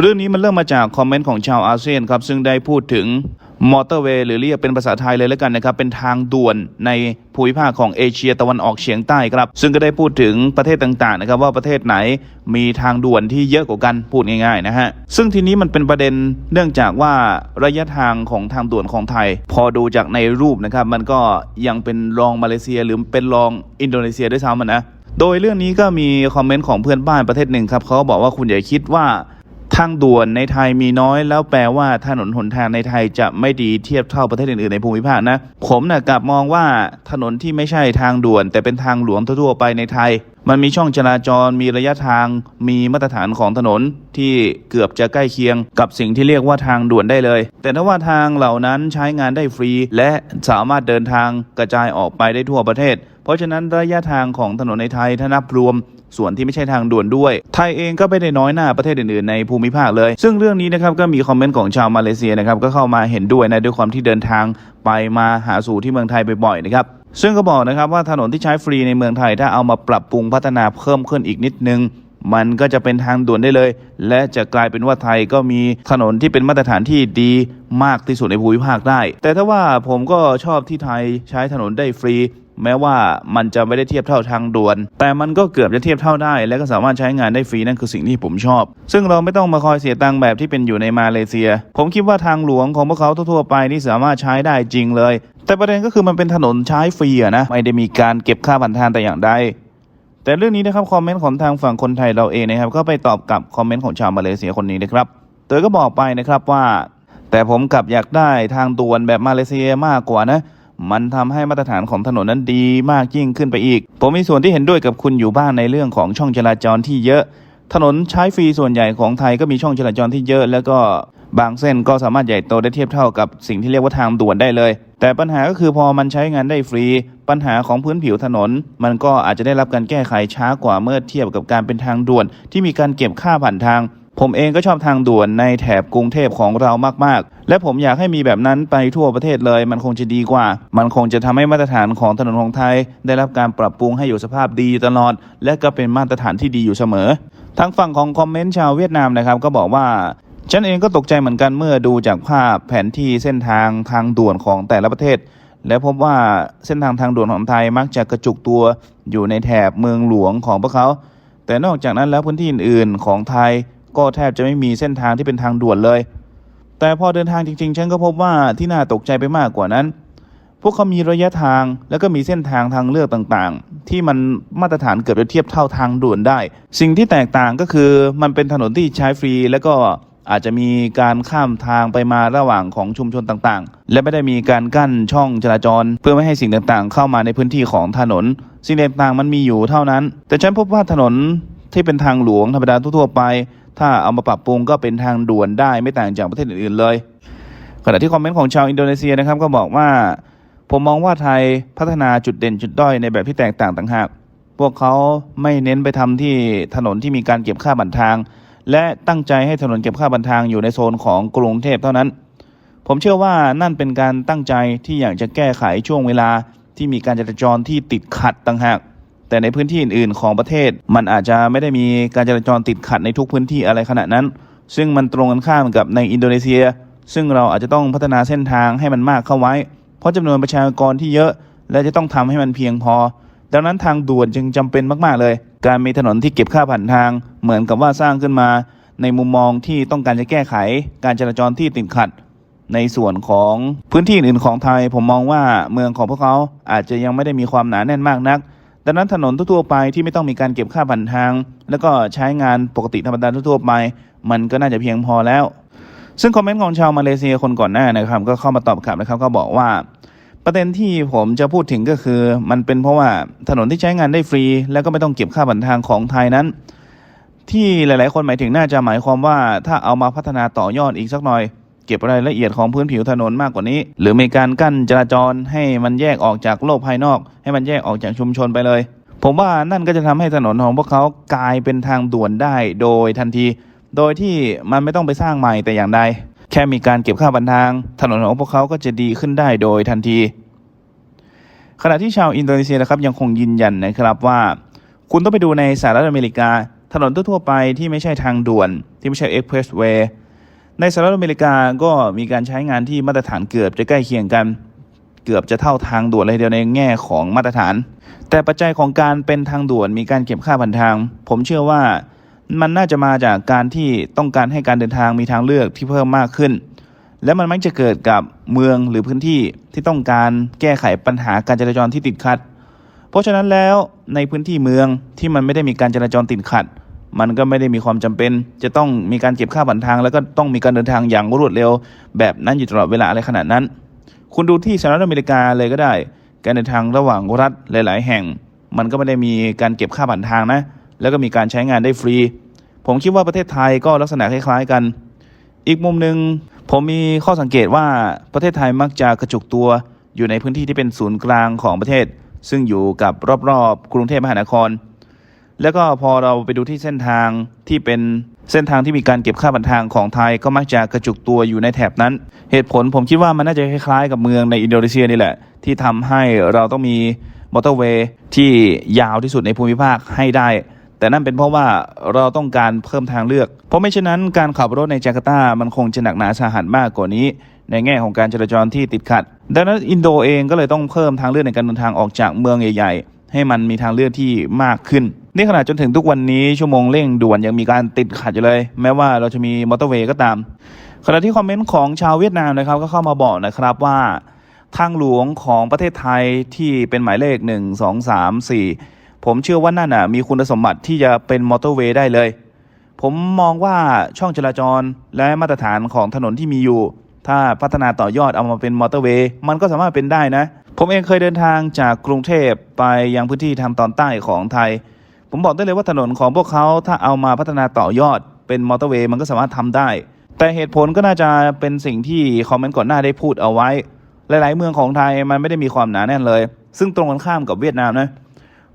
เรื่องนี้มันเริ่มมาจากคอมเมนต์ของชาวอาเซียนครับซึ่งได้พูดถึงมอเตอร์เวย์หรือเรียกเป็นภาษาไทยเลยแล้วกันนะครับ เป็นทางด่วนในภูมิภาคของเอเชียตะวันออกเฉียงใต้ครับ ซึ่งก็ได้พูดถึงประเทศต่างๆนะครับว่าประเทศไหนมีทางด่วนที่เยอะกว่ากันพูดง่ายๆนะฮะ ซึ่งทีนี้มันเป็นประเด็นเนื่องจากว่าระยะทางของทางด่วนของไทย พอดูจากในรูปนะครับ มันก็ยังเป็นรองมาเลเซีย หรือเป็นรองอินโดนีเซียด้วยซ้ำนะโดยเรื่องนี้ก็มีคอมเมนต์ของเพื่อนบ้านประเทศหนึ่งครับเขาบอกว่าคุณอย่าคิดว่า ทางด่วนในไทยมีน้อย แล้วแปลว่าถนนหนทางในไทยจะไม่ดีเทียบเท่าประเทศอื่นๆในภูมิภาคนะผมนะ่ะกลับมองว่าถนนที่ไม่ใช่ทางด่วน แต่เป็นทางหลวงทั่วไปในไทย มันมีช่องจราจรมีระยะทางมีมาตรฐานของถนนที่เกือบจะใกล้เคียงกับสิ่งที่เรียกว่าทางด่วนได้เลย แต่ถ้าว่าทางเหล่านั้นใช้งานได้ฟรี และสามารถเดินทางกระจายออกไปได้ทั่วประเทศ เพราะฉะนั้นระยะทางของถนนในไทยถ้านับรวม ส่วนที่ไม่ใช่ทางด่วนด้วย ไทยเองก็ไม่ได้น้อยหน้าประเทศอื่นๆในภูมิภาคเลย ซึ่งเรื่องนี้นะครับก็มีคอมเมนต์ของชาวมาเลเซียนะครับก็เข้ามาเห็นด้วยนะด้วยความที่เดินทางไปมาหาสู่ที่เมืองไทยบ่อยๆนะครับซึ่งก็บอกนะครับว่าถนนที่ใช้ฟรีในเมืองไทยถ้าเอามาปรับปรุงพัฒนาเพิ่มขึ้นอีกนิดนึง มันก็จะเป็นทางด่วนได้เลย และจะกลายเป็นว่าไทยก็มีถนนที่เป็นมาตรฐานที่ดีมากที่สุดในภูมิภาคได้ แต่ถ้าว่าผมก็ชอบที่ไทยใช้ถนนได้ฟรี แม้ว่ามันจะไม่ได้เทียบเท่าทางด่วน แต่มันก็เกือบจะเทียบเท่าได้ และก็สามารถใช้งานได้ฟรีนั่นคือสิ่งที่ผมชอบ ซึ่งเราไม่ต้องมาคอยเสียตังค์แบบที่เป็นอยู่ในมาเลเซีย ผมคิดว่าทางหลวงของพวกเขาทั่วๆไปนี่สามารถใช้ได้จริงเลย แต่ประเด็นก็คือมันเป็นถนนใช้ฟรีอะนะไม่ได้มีการเก็บค่าผ่านทางแต่อย่างใดแต่เรื่องนี้นะครับคอมเมนต์ของทางฝั่งคนไทยเราเองนะครับก็ไปตอบกับคอมเมนต์ของชาวมาเลเซียคนนี้นะครับเตยก็บอกไปนะครับว่า แต่ผมกลับอยากได้ทางด่วนแบบมาเลเซียมากกว่านะ มันทำให้มาตรฐานของถนนนั้นดีมากยิ่งขึ้นไปอีก ผมมีส่วนที่เห็นด้วยกับคุณอยู่บ้างในเรื่องของช่องจราจรที่เยอะ ถนนใช้ฟรีส่วนใหญ่ของไทยก็มีช่องจราจรที่เยอะ แล้วก็บางเส้นก็สามารถใหญ่โตได้เทียบเท่ากับสิ่งที่เรียกว่าทางด่วนได้เลย แต่ปัญหาก็คือพอมันใช้งานได้ฟรี ปัญหาของพื้นผิวถนน มันก็อาจจะได้รับการแก้ไขช้ากว่าเมื่อเทียบกับการเป็นทางด่วน ที่มีการเก็บค่าผ่านทาง ผมเองก็ชอบทางด่วนในแถบกรุงเทพของเรามาก ๆ และผมอยากให้มีแบบนั้นไปทั่วประเทศเลย มันคงจะดีกว่า มันคงจะทำให้มาตรฐานของถนนของไทย ได้รับการปรับปรุงให้อยู่สภาพดีตลอด และก็เป็นมาตรฐานที่ดีอยู่เสมอ ทางฝั่งของคอมเมนต์ชาวเวียดนามนะครับก็บอกว่าฉันเองก็ตกใจเหมือนกันเมื่อดูจากภาพแผนที่เส้นทางทางด่วนของแต่ละประเทศ และพบว่าเส้นทางทางด่วนของไทยมักจะกระจุกตัวอยู่ในแถบเมืองหลวงของพวกเขา แต่นอกจากนั้นแล้วพื้นที่อื่นๆของไทย ก็แทบจะไม่มีเส้นทางที่เป็นทางด่วนเลย แต่พอเดินทางจริงๆ ฉันก็พบว่าที่น่าตกใจไปมากกว่านั้น พวกเขามีระยะทางแล้วก็มีเส้นทางทางเลือกต่างๆ ที่มันมาตรฐานเกือบจะเทียบเท่าทางด่วนได้ สิ่งที่แตกต่างก็คือมันเป็นถนนที่ใช้ฟรี แล้วก็อาจจะมีการข้ามทางไปมาระหว่างของชุมชนต่างๆ และไม่ได้มีการกั้นช่องจราจร เพื่อไม่ให้สิ่งต่างๆ เข้ามาในพื้นที่ของถนน สิ่งต่างๆมันมีอยู่เท่านั้น แต่ฉันพบว่าถนนที่เป็นทางหลวงธรรมดาทั่วๆไป ถ้าเอามาปรับปรุงก็เป็นทางด่วนได้ไม่ต่างจากประเทศอื่นๆเลย ขณะที่คอมเมนต์ของชาวอินโดนีเซียนะครับก็บอกว่าผมมองว่าไทยพัฒนาจุดเด่นจุดด้อยในแบบที่แตกต่างต่างหาก พวกเขาไม่เน้นไปทำที่ถนนที่มีการเก็บค่าบันทาง และตั้งใจให้ถนนเก็บค่าบันทางอยู่ในโซนของกรุงเทพเท่านั้น ผมเชื่อว่านั่นเป็นการตั้งใจที่อยากจะแก้ไขช่วงเวลาที่มีการจราจรที่ติดขัดต่างหาก แต่ในพื้นที่อื่นๆ ของประเทศ มันอาจจะไม่ได้มีการจราจรติดขัดในทุกพื้นที่อะไรขนาดนั้น ซึ่งมันตรงกันข้ามกับในอินโดนีเซีย ซึ่งเราอาจจะต้องพัฒนาเส้นทางให้มันมากเข้าไว้ เพราะจำนวนประชากรที่เยอะ และจะต้องทำให้มันเพียงพอ ดังนั้นทางด่วนจึงจำเป็นมากๆเลย การมีถนนที่เก็บค่าผ่านทาง เหมือนกับว่าสร้างขึ้นมา ในมุมมองที่ต้องการจะแก้ไข การจราจรที่ติดขัดในส่วนของพื้นที่อื่นของไทยผมมองว่าเมืองของพวกเขาอาจจะยังไม่ได้มีความหนาแน่นมากนัก ดังนั้นถนนทั่วไปที่ไม่ต้องมีการเก็บค่าผ่านทาง แล้วก็ใช้งานปกติธรรมดาทั่วไป มันก็น่าจะเพียงพอแล้ว ซึ่งคอมเมนต์ของชาวมาเลเซียคนก่อนหน้านะครับ ก็เข้ามาตอบกลับนะครับ ก็บอกว่าประเด็นที่ผมจะพูดถึงก็คือ มันเป็นเพราะว่าถนนที่ใช้งานได้ฟรี แล้วก็ไม่ต้องเก็บค่าผ่านทางของไทยนั้น ที่หลาย ๆ คนหมายถึงน่าจะหมายความว่าถ้าเอามาพัฒนาต่อยอดอีกสักหน่อย เก็บรายละเอียดของพื้นผิวถนนมากกว่านี้ หรือมีการกั้นจราจรให้มันแยกออกจากโลกภายนอก ให้มันแยกออกจากชุมชนไปเลย ผมว่านั่นก็จะทำให้ถนนของพวกเขากลายเป็นทางด่วนได้โดยทันที โดยที่มันไม่ต้องไปสร้างใหม่แต่อย่างใดแค่มีการเก็บค่าบันทาง ถนนของพวกเขาก็จะดีขึ้นได้โดยทันที ขณะที่ชาวอินโดนีเซียนะครับยังคงยืนยันนะครับว่า คุณต้องไปดูในสหรัฐอเมริกา ถนนทั่วไปที่ไม่ใช่ทางด่วน ที่ไม่ใช่เอ็กเพรสเวย์ ในสหรัฐอเมริกาก็มีการใช้งานที่มาตรฐานเกือบจะใกล้เคียงกัน เกือบจะเท่าทางด่วนเลยเดียวในแง่ของมาตรฐาน แต่ปัจจัยของการเป็นทางด่วนมีการเก็บค่าผ่านทาง ผมเชื่อว่ามันน่าจะมาจากการที่ต้องการให้การเดินทางมีทางเลือกที่เพิ่มมากขึ้น และมันมักจะเกิดกับเมืองหรือพื้นที่ที่ต้องการแก้ไขปัญหาการจราจรที่ติดขัด เพราะฉะนั้นแล้วในพื้นที่เมืองที่มันไม่ได้มีการจราจรติดขัด มันก็ไม่ได้มีความจำเป็น จะต้องมีการเก็บค่าผ่านทาง แล้วก็ต้องมีการเดินทางอย่างรวดเร็ว แบบนั้นอยู่ตลอดเวลาอะไรขนาดนั้น คุณดูที่สหรัฐอเมริกาเลยก็ได้ การเดินทางระหว่างรัฐหลาย ๆ แห่ง มันก็ไม่ได้มีการเก็บค่าผ่านทางนะ แล้วก็มีการใช้งานได้ฟรี ผมคิดว่าประเทศไทยก็ลักษณะคล้าย ๆ กัน อีกมุมหนึ่งผมมีข้อสังเกตว่าประเทศไทยมักจะกระจุกตัวอยู่ในพื้นที่ที่เป็นศูนย์กลางของประเทศ ซึ่งอยู่กับรอบๆ กรุงเทพมหานคร แล้วก็พอเราไปดูที่เส้นทางที่เป็นเส้นทางที่มีการเก็บค่าผ่านทางของไทยก็มักจะกระจุกตัวอยู่ในแถบนั้น เหตุผลผมคิดว่ามันน่าจะคล้ายๆ กับเมืองในอินโดนีเซียนี่แหละ ที่ทำให้เราต้องมีมอเตอร์เวย์ที่ยาวที่สุดในภูมิภาคให้ได้ แต่นั่นเป็นเพราะว่าเราต้องการเพิ่มทางเลือก เพราะไม่เช่นนั้นการขับรถในจาการ์ตามันคงจะหนักหนาสาหัสมากกว่านี้ ในแง่ของการจราจรที่ติดขัด ดังนั้นอินโดเองก็เลยต้องเพิ่มทางเลือกในการเดินทางออกจากเมืองใหญ่ ๆ ให้มันมีทางเลือกที่มากขึ้น นี่ขนาดจนถึงทุกวันนี้ชั่วโมงเร่งด่วนยังมีการติดขัดอยู่เลย แม้ว่าเราจะมีมอเตอร์เวย์ก็ตาม ขณะที่คอมเมนต์ของชาวเวียดนามนะครับ ก็เข้ามาบอกนะครับว่าทางหลวงของประเทศไทยที่เป็นหมายเลข 1 2 3 4 ผมเชื่อว่านั่นน่ะมีคุณสมบัติที่จะเป็นมอเตอร์เวย์ได้เลย ผมมองว่าช่องจราจรและมาตรฐานของถนนที่มีอยู่ ถ้าพัฒนาต่อยอดเอามาเป็นมอเตอร์เวย์มันก็สามารถเป็นได้นะ ผมเองเคยเดินทางจากกรุงเทพไปยังพื้นที่ทางตอนใต้ของไทย ผมบอกได้เลยว่าถนนของพวกเขาถ้าเอามาพัฒนาต่อยอด เป็นมอเตอร์เวย์มันก็สามารถทำได้ แต่เหตุผลก็น่าจะเป็นสิ่งที่คอมเมนต์ก่อนหน้าได้พูดเอาไว้ หลาย ๆ เมืองของไทยมันไม่ได้มีความหนาแน่นเลย ซึ่งตรงกันข้ามกับเวียดนามนะ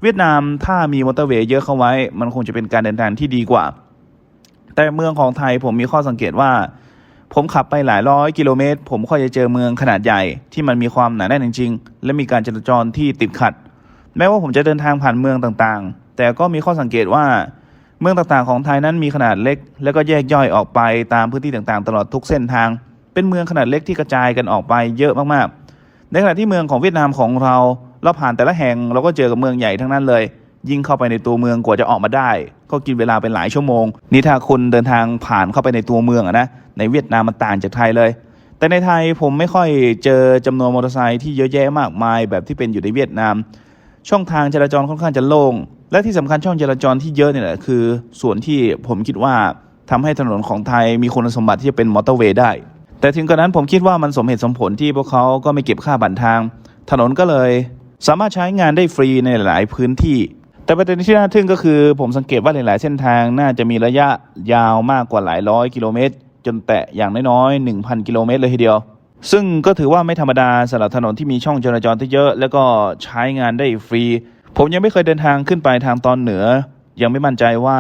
เวียดนามถ้ามีมอเตอร์เวย์เยอะเข้าไว้ มันคงจะเป็นการเดินทางที่ดีกว่า แต่เมืองของไทยผมมีข้อสังเกตว่า ผมขับไปหลายร้อยกิโลเมตร ผมค่อยจะเจอเมืองขนาดใหญ่ที่มันมีความหนาแน่นจริง ๆ และมีการจราจรที่ติดขัด แม้ว่าผมจะเดินทางผ่านเมืองต่างๆ แต่ก็มีข้อสังเกตว่า เมืองต่างๆของไทยนั้นมีขนาดเล็ก แล้วก็แยกย่อยออกไปตามพื้นที่ต่างๆ ตลอดทุกเส้นทาง เป็นเมืองขนาดเล็กที่กระจายกันออกไปเยอะมากๆ ในขณะที่เมืองของเวียดนามของเราเราผ่านแต่ละแห่งเราก็เจอกับเมืองใหญ่ทั้งนั้นเลย ยิ่งเข้าไปในตัวเมืองกว่าจะออกมาได้ ก็กินเวลาเป็นหลายชั่วโมง นี่ถ้าคุณเดินทางผ่านเข้าไปในตัวเมืองอะนะในเวียดนามมันต่างจากไทยเลย แต่ในไทยผมไม่ค่อยเจอจำนวนมอเตอร์ไซค์ที่เยอะแยะมากมายแบบที่เป็นอยู่ในเวียดนาม ช่องทางจราจรค่อนข้างจะโล่ง และที่สำคัญช่องจราจรที่เยอะเนี่ยแหละคือ ส่วนที่ผมคิดว่าทำให้ถนนของไทยมีคุณสมบัติที่จะเป็นมอเตอร์เวย์ได้ แต่ถึงกระนั้นผมคิดว่ามันสมเหตุสมผลที่พวกเขาก็ไม่เก็บค่าบันทาง ถนนก็เลย สามารถใช้งานได้ฟรีในหลายพื้นที่ แต่ประเด็นที่น่าทึ่งก็คือ ผมสังเกตว่าหลาย ๆ เส้นทางน่าจะมีระยะยาวมากกว่าหลายร้อยกิโลเมตร จนแตะอย่างน้อยๆ1,000 กิโลเมตรเลยทีเดียว ซึ่งก็ถือว่าไม่ธรรมดาสำหรับถนนที่มีช่องจราจรที่เยอะ แล้วก็ใช้งานได้ฟรี ผมยังไม่เคยเดินทางขึ้นไปทางตอนเหนือ ยังไม่มั่นใจว่า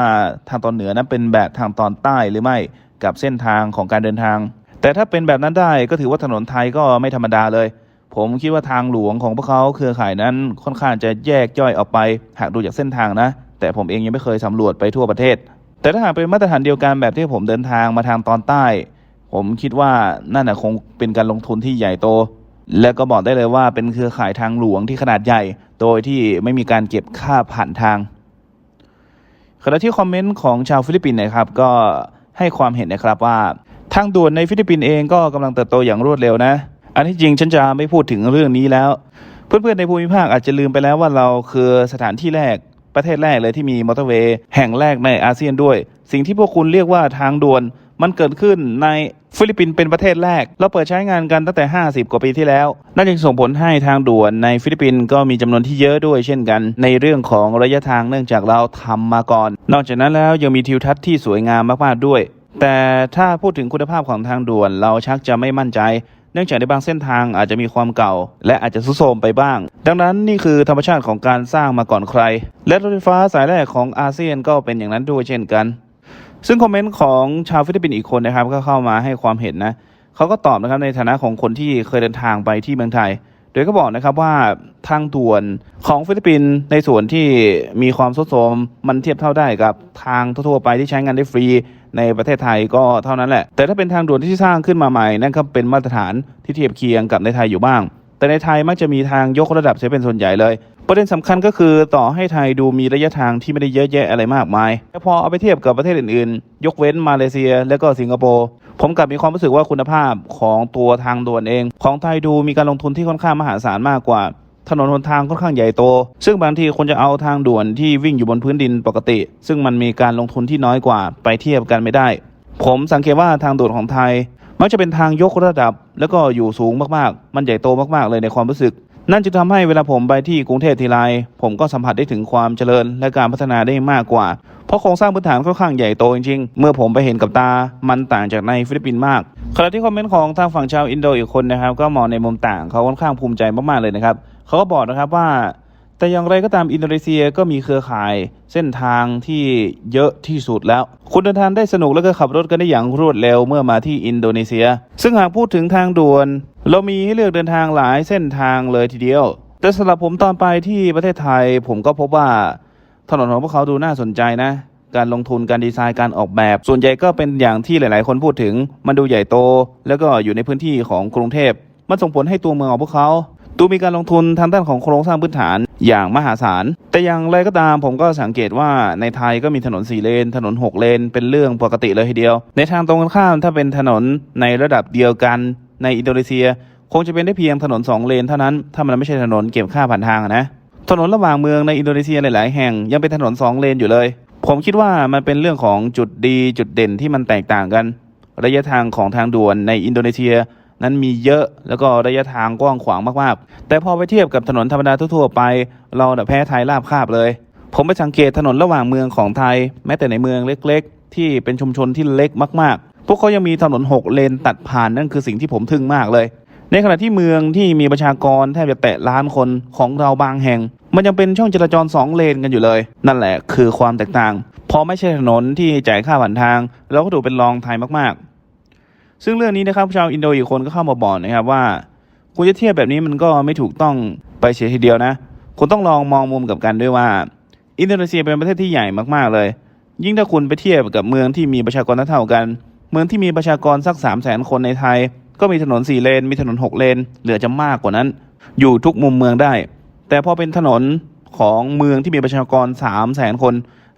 ทางตอนเหนือนั้นเป็นแบบทางตอนใต้หรือไม่กับเส้นทางของการเดินทาง แต่ถ้าเป็นแบบนั้นได้ก็ถือว่าถนนไทยก็ไม่ธรรมดาเลย ผมคิดว่าทางหลวงของพวกเขาเครือข่ายนั้นค่อนข้างจะแยกย่อยออกไป หากดูจากเส้นทางนะ แต่ผมเองยังไม่เคยสำรวจไปทั่วประเทศ แต่ถ้าหากเป็นมาตรฐานเดียวกันแบบที่ผมเดินทางมาทางตอนใต้ ผมคิดว่านั่นนะคงเป็นการลงทุนที่ใหญ่โต และก็บอกได้เลยว่าเป็นเครือข่ายทางหลวงที่ขนาดใหญ่ โดยที่ไม่มีการเก็บค่าผ่านทาง ขณะที่คอมเมนต์ของชาวฟิลิปปินส์นะครับ ก็ให้ความเห็นนะครับว่า ทางด่วนในฟิลิปปินส์เองก็กำลังเติบโตอย่างรวดเร็วนะ อันที่จริงฉันจะไม่พูดถึงเรื่องนี้แล้ว เพื่อนๆในภูมิภาคอาจจะลืมไปแล้วว่าเราคือสถานที่แรกประเทศแรกเลยที่มีมอเตอร์เวย์แห่งแรกในอาเซียนด้วย สิ่งที่พวกคุณเรียกว่าทางด่วนมันเกิดขึ้นใน ฟิลิปปินส์เป็นประเทศแรก เราเปิดใช้งานกันตั้งแต่ 50 กว่าปีที่แล้ว นั่นจึงส่งผลให้ทางด่วนในฟิลิปปินส์ก็มีจำนวนที่เยอะด้วยเช่นกัน ในเรื่องของระยะทางเนื่องจากเราทำมาก่อน นอกจากนั้นแล้วยังมีทิวทัศน์ที่สวยงามมากๆด้วย แต่ถ้าพูดถึงคุณภาพของทางด่วนเราชักจะไม่มั่นใจเนื่องจากในบางเส้นทางอาจจะมีความเก่า และอาจจะทรุดโทรมไปบ้าง ดังนั้นนี่คือธรรมชาติของการสร้างมาก่อนใคร และรถไฟฟ้าสายแรกของอาเซียนก็เป็นอย่างนั้นด้วยเช่นกัน ซึ่งคอมเมนต์ของชาวฟิลิปปินส์อีกคนนะครับ ก็เข้ามาให้ความเห็นนะเขาก็ตอบนะครับในฐานะของคนที่เคยเดินทางไปที่เมืองไทย โดยก็บอกนะครับว่าทางด่วนของฟิลิปปินส์ในส่วนที่มีความทรุดโทมมันเทียบเท่าได้กับทางทั่วไปที่ใช้งานได้ฟรีในประเทศไทยก็เท่านั้นแหละ แต่ถ้าเป็นทางด่วนที่สร้างขึ้นมาใหม่นั่นก็เป็นมาตรฐานที่เทียบเคียงกับในไทยอยู่บ้าง แต่ในไทยมักจะมีทางยกระดับเสียเป็นส่วนใหญ่เลย ประเด็นสำคัญก็คือต่อให้ไทยดูมีระยะทางที่ไม่ได้เยอะแยะอะไรมากมายแต่พอเอาไปเทียบกับประเทศอื่นๆ ยกเว้นมาเลเซีย และก็สิงคโปร์ผมกลับมีความรู้สึกว่าคุณภาพของตัวทางด่วนเอง ของไทยดูมีการลงทุนที่ค่อนข้างมหาศาลมากกว่าถนนหนทางค่อนข้างใหญ่โต ซึ่งบางทีคนจะเอาทางด่วนที่วิ่งอยู่บนพื้นดินปกติ ซึ่งมันมีการลงทุนที่น้อยกว่าไปเทียบกันไม่ได้ ผมสังเกตว่าทางด่วนของไทย มักจะเป็นทางยกระดับ แล้วก็อยู่สูงมากๆ มันใหญ่โตมากๆเลยในความรู้สึก นั่นจึงทำให้เวลาผมไปที่กรุงเทพทีไรผมก็สัมผัสได้ถึงความเจริญและการพัฒนาได้มากกว่า เพราะโครงสร้างพื้นฐานค่อนข้างใหญ่โตจริงๆ เมื่อผมไปเห็นกับตา มันต่างจากในฟิลิปปินส์มากขณะที่คอมเมนต์ของทางฝั่งชาวอินโดอีกคนนะครับ ก็มองในมุมต่างเขาค่อนข้างภูมิใจมากๆเลยนะครับเขาก็บอกนะครับว่า แต่อย่างไรก็ตามอินโดนีเซียก็มีเครือข่ายเส้นทางที่เยอะที่สุดแล้ว คุณเดินทางได้สนุกแล้วก็ขับรถกันได้อย่างรวดเร็วเมื่อมาที่อินโดนีเซีย ซึ่งหากพูดถึงทางด่วน เรามีให้เลือกเดินทางหลายเส้นทางเลยทีเดียว แต่สำหรับผมตอนไปที่ประเทศไทย ผมก็พบว่าถนนของพวกเขาดูน่าสนใจนะ การลงทุนการดีไซน์การออกแบบ ส่วนใหญ่ก็เป็นอย่างที่หลายๆ คนพูดถึง มันดูใหญ่โต แล้วก็อยู่ในพื้นที่ของกรุงเทพ มันส่งผลให้ตัวเมืองของพวกเขาดูมีการลงทุนทางด้านของโครงสร้างพื้นฐานอย่างมหาศาล แต่อย่างไรก็ตามผมก็สังเกตว่าในไทยก็มีถนน 4 เลน ถนน 6 เลน เป็นเรื่องปกติเลยทีเดียว ในทางตรงกันข้ามถ้าเป็นถนนในระดับเดียวกัน ในอินโดนีเซีย คงจะเป็นได้เพียงถนน 2 เลนเท่านั้น ถ้ามันไม่ใช่ถนนเก็บค่าผ่านทางนะถนนระหว่างเมืองในอินโดนีเซียหลาย ๆ แห่งยังเป็นถนน 2 เลนอยู่เลย ผมคิดว่ามันเป็นเรื่องของจุดดีจุดเด่นที่มันแตกต่างกัน ระยะทางของทางด่วนในอินโดนีเซียนั้นมีเยอะแล้วก็ระยะทางกว้างขวางมาก ๆ แต่พอไปเทียบกับถนนธรรมดาทั่ว ๆ ไป เราแพ้ไทยราบคาบเลย ผมไปสังเกตถนนระหว่างเมืองของไทย แม้แต่ในเมืองเล็ก ๆ ที่เป็นชุมชนที่เล็กมากๆ พวกเขายังมีถนน 6 เลนตัดผ่านนั่นคือสิ่งที่ผมทึ่งมากเลย ในขณะที่เมืองที่มีประชากรแทบจะแตะล้านคนของเราบางแห่ง มันยังเป็นช่องจราจร 2 เลนกันอยู่เลย นั่นแหละคือความแตกต่าง พอไม่ใช่ถนนที่จ่ายค่าผ่านทาง เราก็ดูกเป็นรองไทยมากๆ ซึ่งเรื่องนี้นะครับชาวอินโดอีกคนก็เข้ามาบอกนะครับว่าคุณจะเทียบแบบนี้มันก็ไม่ถูกต้องไปเสียทีเดียวนะคุณต้องลองมองมุมกับกันด้วยว่า อินโดนีเซียเป็นประเทศที่ใหญ่มากๆเลย ยิ่งถ้าคุณไปเทียบกับเมืองที่มีประชากรเท่ากัน เมืองที่มีประชากรสัก3 0 0แสนคนในไทย ก็มีถนน 4 เลน มีถนน 6 เลน เหลือจะมากกว่านั้น อยู่ทุกมุมเมืองได้ แต่พอเป็นถนนของเมืองที่มีประชากร 3 0 0แสนคน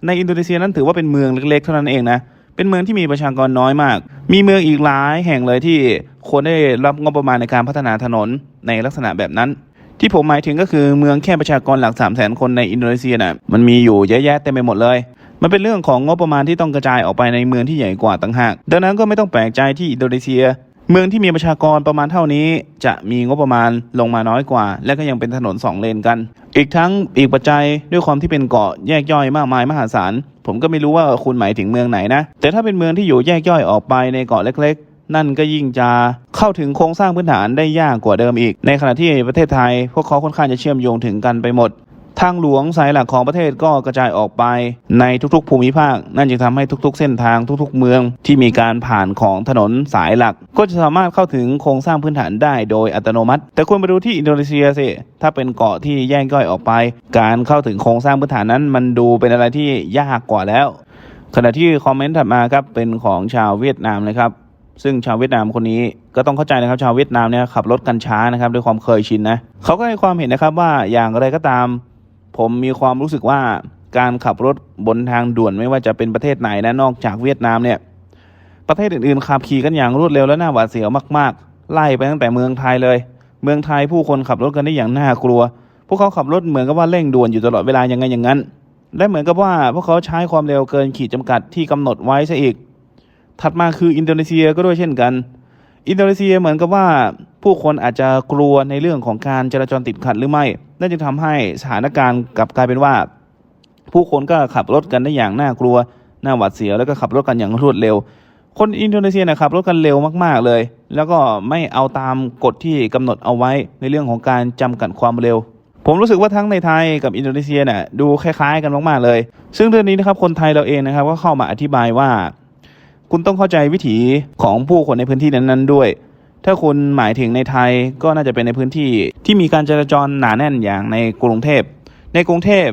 ในอินโดนีเซียนั้นถือว่าเป็นเมืองเล็กๆ เท่านั้นเองนะ เป็นเมืองที่มีประชากรน้อยมาก มีเมืองอีกหลายแห่งเลยที่ควรได้รับงบประมาณในการพัฒนาถนนในลักษณะแบบนั้นที่ผมหมายถึงก็คือเมืองแค่ประชากรหลัก3 0 0แสนคนในอินโดนีเซียน่ะมันมีอยู่เยอะแยะเต็มไปหมดเลย มันเป็นเรื่องของงบประมาณที่ต้องกระจายออกไปในเมืองที่ใหญ่กว่าต่างหาก ดังนั้นก็ไม่ต้องแปลกใจที่อินโดนีเซีย เมืองที่มีประชากรประมาณเท่านี้ จะมีงบประมาณลงมาน้อยกว่า และก็ยังเป็นถนนสองเลนกัน อีกทั้งอีกปัจจัยด้วยความที่เป็นเกาะแยกย่อยมากมายมหาศาลผมก็ไม่รู้ว่าคุณหมายถึงเมืองไหนนะ แต่ถ้าเป็นเมืองที่อยู่แยกย่อยออกไปในเกาะเล็กๆนั่นก็ยิ่งจะเข้าถึงโครงสร้างพื้นฐานได้ยากกว่าเดิมอีก ในขณะที่ประเทศไทย พวกเขาค่อนข้างจะเชื่อมโยงถึงกันไปหมด ทางหลวงสายหลักของประเทศก็กระจายออกไปในทุกๆ ภูมิภาค นั่นจึงทำให้ทุกๆ เส้นทางทุกๆ เมืองที่มีการผ่านของถนนสายหลัก ก็จะสามารถเข้าถึงโครงสร้างพื้นฐานได้โดยอัตโนมัติ แต่คุณไปดูที่อินโดนีเซียสิถ้าเป็นเกาะที่แยกย่อยออกไป การเข้าถึงโครงสร้างพื้นฐานนั้น มันดูเป็นอะไรที่ยากกว่าแล้ว ขณะที่คอมเมนต์ถัดมาครับเป็นของชาวเวียดนามนะครับซึ่งชาวเวียดนามคนนี้ก็ต้องเข้าใจนะครับชาวเวียดนามเนี่ยขับรถกันช้านะครับด้วยความเคยชินนะเขาก็ให้ความเห็นนะครับว่าอย่างไรก็ตาม ผมมีความรู้สึกว่าการขับรถบนทางด่วนไม่ว่าจะเป็นประเทศไหนนะนอกจากเวียดนามเนี่ย ประเทศอื่นๆขับขี่กันอย่างรวดเร็วและน่าหวาดเสียวมากๆ ไล่ไปตั้งแต่เมืองไทยเลย เมืองไทยผู้คนขับรถกันได้อย่างน่ากลัว พวกเขาขับรถเหมือนกับว่าเร่งด่วนอยู่ตลอดเวลาอย่างไงอย่างนั้น และเหมือนกับว่าพวกเขาใช้ความเร็วเกินขีดจำกัดที่กำหนดไว้ซะอีก ถัดมาคืออินโดนีเซียก็ด้วยเช่นกัน อินโดนีเซียเหมือนกับว่าผู้คนอาจจะกลัวในเรื่องของการจราจรติดขัดหรือไม่ นั่นจึงทำให้สถานการณ์กลับกลายเป็นว่า ผู้คนก็ขับรถกันได้อย่างน่ากลัวน่าหวาดเสียวแล้วก็ขับรถกันอย่างรวดเร็ว คนอินโดนีเซียนะขับรถกันเร็วมากๆเลย แล้วก็ไม่เอาตามกฎที่กำหนดเอาไว้ในเรื่องของการจำกัดความเร็วผมรู้สึกว่าทั้งในไทยกับอินโดนีเซียเนี่ยดูคล้ายๆกันมากๆเลย ซึ่งเรื่องนี้นะครับคนไทยเราเองนะครับก็เข้ามาอธิบายว่า คุณต้องเข้าใจวิถีของผู้คนในพื้นที่นั้นๆด้วย ถ้าคุณหมายถึงในไทยก็น่าจะเป็นในพื้นที่ที่มีการจราจรหนาแน่นอย่างในกรุงเทพ ในกรุงเทพ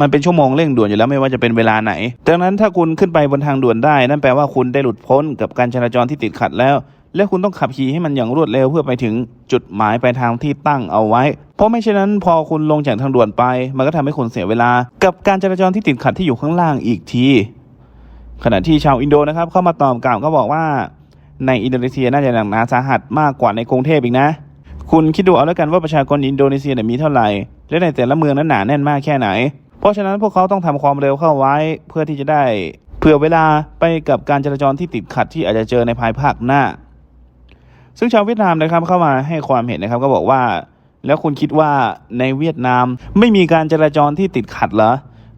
มันเป็นชั่วโมงเร่งด่วนอยู่แล้วไม่ว่าจะเป็นเวลาไหน ดังนั้นถ้าคุณขึ้นไปบนทางด่วนได้ นั่นแปลว่าคุณได้หลุดพ้นกับการจราจรที่ติดขัดแล้ว และคุณต้องขับขี่ให้มันอย่างรวดเร็วเพื่อไปถึงจุดหมายปลายทางที่ตั้งเอาไว้ เพราะไม่เช่นนั้นพอคุณลงจากทางด่วนไป มันก็ทำให้คุณเสียเวลา กับการจราจรที่ติดขัดที่อยู่ข้างล่างอีกที ขณะที่ชาวอินโดนะครับเข้ามาตอบกล่าวก็บอกว่า ในอินโดนีเซียน่าจะหนักหนาสาหัสมากกว่าในกรุงเทพอีกนะ คุณคิดดูเอาแล้วกันว่าประชากรอินโดนีเซียมีเท่าไหร่ และในแต่ละเมืองนั้นหนาแน่นมากแค่ไหน เพราะฉะนั้นพวกเขาต้องทำความเร็วเข้าไว้เพื่อที่จะได้เผื่อเวลาไปกับการจราจรที่ติดขัดที่อาจจะเจอในภายภาคหน้า ซึ่งชาวเวียดนามนะครับเข้ามาให้ความเห็นนะครับ ก็บอกว่า แล้วคุณคิดว่าในเวียดนามไม่มีการจราจรที่ติดขัดเหรอ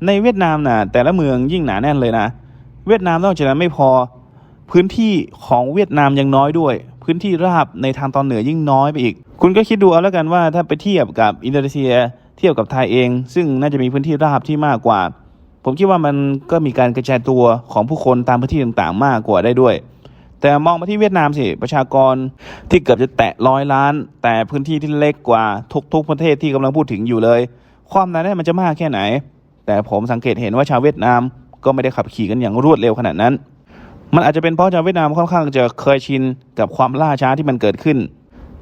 ในเวียดนามน่ะแต่ละเมืองยิ่งหนาแน่นเลยนะ เวียดนามนอกจากนั้นไม่พอ พื้นที่ของเวียดนามยังน้อยด้วย พื้นที่ราบในทางตอนเหนือยิ่งน้อยไปอีก คุณก็คิดดูเอาแล้วกันว่าถ้าไปเทียบกับอินโดนีเซีย เทียบกับไทยเอง ซึ่งน่าจะมีพื้นที่ราบที่มากกว่า ผมคิดว่ามันก็มีการกระจายตัวของผู้คนตามพื้นที่ต่างๆ มากกว่าได้ด้วย แต่มองมาที่เวียดนามสิประชากรที่เกือบจะแตะร้อยล้าน แต่พื้นที่ที่เล็กกว่าทุกๆประเทศที่กำลังพูดถึงอยู่เลย ความหนาแน่นมันจะมากแค่ไหน แต่ผมสังเกตเห็นว่าชาวเวียดนามก็ไม่ได้ขับขี่กันอย่างรวดเร็วขนาดนั้น มันอาจจะเป็นเพราะชาวเวียดนามค่อนข้างจะเคยชินกับความล่าช้าที่มันเกิดขึ้น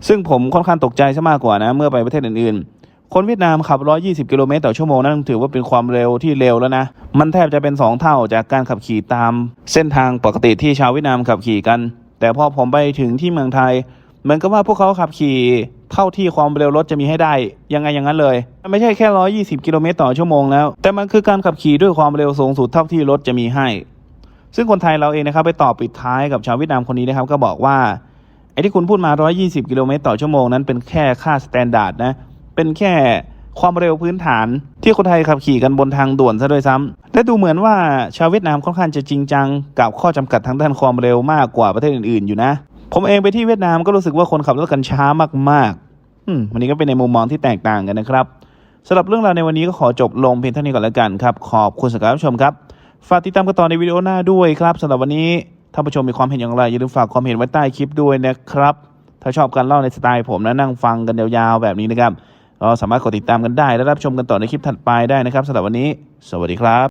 ซึ่งผมค่อนข้างตกใจซะมากกว่านะเมื่อไปประเทศอื่นๆ คนเวียดนามขับ 120 กิโลเมตรต่อชั่วโมงนั่นถือว่าเป็นความเร็วที่เร็วแล้วนะ มันแทบจะเป็น 2 เท่าจากการขับขี่ตาม เส้นทางปกติที่ชาวเวียดนามขับขี่กัน แต่พอผมไปถึงที่เมืองไทยเหมือนกับว่าพวกเขาขับขี่เท่าที่ความเร็วรถจะมีให้ได้ ยังไงอย่างนั้นเลยมันไม่ใช่แค่ 120 กิโลเมตรต่อชั่วโมงแล้ว แต่มันคือการขับขี่ด้วยความเร็วสูงสุดเท่าที่รถจะมีให้ ซึ่งคนไทยเราเองนะครับไปต่อปิดท้ายกับชาวเวียดนามคนนี้นะครับก็บอกว่าไอ้ที่คุณพูดมา 120 กิโลเมตรต่อชั่วโมงนั้นเป็นแค่ค่าสแตนดาร์ดนะ เป็นแค่ความเร็วพื้นฐานที่คนไทยขับขี่กันบนทางด่วนซะด้วยซ้ำและดูเหมือนว่าชาวเวียดนามค่อนข้างจะจริงจังกับข้อจำกัดทางด้านความเร็วมากกว่าประเทศอื่นๆอยู่นะ ผมเองไปที่เวียดนามก็รู้สึกว่าคนขับรถกันช้ามากๆอืมวันนี้ก็เป็นในมุมมองที่แตกต่างกันนะครับสำหรับเรื่องราวในวันนี้ก็ขอจบลงเพียงเท่านี้ก่อนแล้วกันครับ ขอบคุณสำหรับการรับชมครับ ฝากติดตามกันต่อในวิดีโอหน้าด้วยครับสำหรับวันนี้ท่านผู้ชมมีความเห็นอย่างไรอย่าลืมฝากความเห็นไว้ใต้คลิปด้วยนะครับ ถ้าชอบการเล่าในสไตล์ผมนะนั่งฟังกันยาวๆแบบนี้นะครับเราสามารถกดติดตามกันได้ และรับชมกันต่อในคลิปถัดไปได้นะครับสำหรับวันนี้ สวัสดีครับ